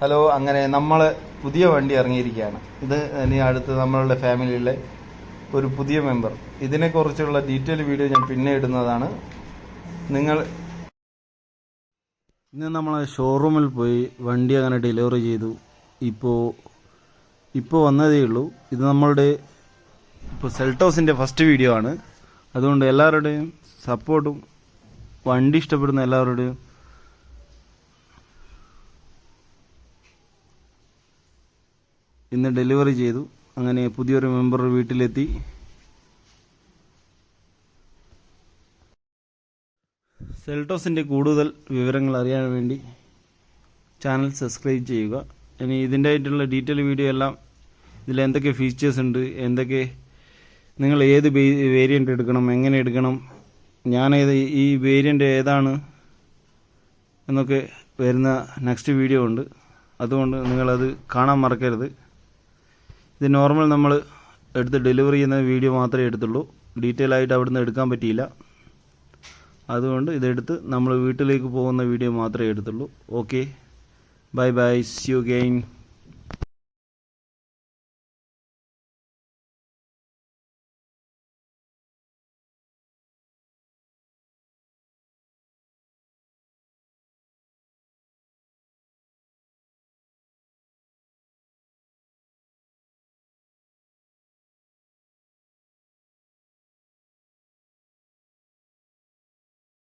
Hello അങ്ങനെ നമ്മൾ പുതിയ വണ്ടി ഇറങ്ങിയിരിക്കുകയാണ്. ഇത് ഇനി അടുത്ത് നമ്മളുടെ ഫാമിലിയിലെ ഒരു പുതിയ മെമ്പർ. ഇതിനെക്കുറിച്ചുള്ള ഡീറ്റെയിൽ വീഡിയോ ഞാൻ പിന്നെ ഇടുന്നതാണ്. നിങ്ങൾ ഇന്ന് നമ്മൾ ഷോറൂമിൽ പോയി വണ്ടി അങ്ങനെ ഡെലിവറി ചെയ്തു. ഇപ്പോൾ ഇപ്പോൾ വന്നതേ ഉള്ളൂ. ഇത് നമ്മളുടെ ഇപ്പോൾ സെൽട്ടോസിന്റെ ഫസ്റ്റ് വീഡിയോ ആണ്. അതുകൊണ്ട് എല്ലാവരുടെയും സപ്പോർട്ടും വണ്ടി ഇഷ്ടപ്പെടുന്ന എല്ലാവരുടെയും ഇന്ന് ഡെലിവറി ചെയ്തു. അങ്ങനെ പുതിയൊരു മെമ്പർ വീട്ടിലെത്തി. സെൽട്ടോസിന്റെ കൂടുതൽ വിവരങ്ങൾ അറിയാൻ വേണ്ടി ചാനൽ സബ്സ്ക്രൈബ് ചെയ്യുക. ഇനി ഇതിന്റെ ആയിട്ടുള്ള ഡീറ്റെയിൽ വീഡിയോ എല്ലാം ഇതിൽ എന്തൊക്കെ ഫീച്ചേഴ്സ് ഉണ്ട് എന്തൊക്കെ നിങ്ങൾ ഏത് വേരിയന്റ് എടുക്കണം എങ്ങനെ എടുക്കണം ഞാൻ ഏത് ഈ വേരിയന്റ് ഏതാണ് എന്നൊക്കെ വരുന്ന നെക്സ്റ്റ് വീഡിയോ ഉണ്ട്. അതുകൊണ്ട് നിങ്ങളത് കാണാൻ മറക്കരുത്. ഇത് നോർമൽ നമ്മൾ എടുത്ത് ഡെലിവറി ചെയ്യുന്ന വീഡിയോ മാത്രമേ എടുത്തുള്ളൂ. ഡീറ്റെയിൽ ആയിട്ട് അവിടുന്ന് എടുക്കാൻ പറ്റിയില്ല. അതുകൊണ്ട് ഇതെടുത്ത് നമ്മൾ വീട്ടിലേക്ക് പോകുന്ന വീഡിയോ മാത്രമേ എടുത്തുള്ളൂ. Okay bye bye see you again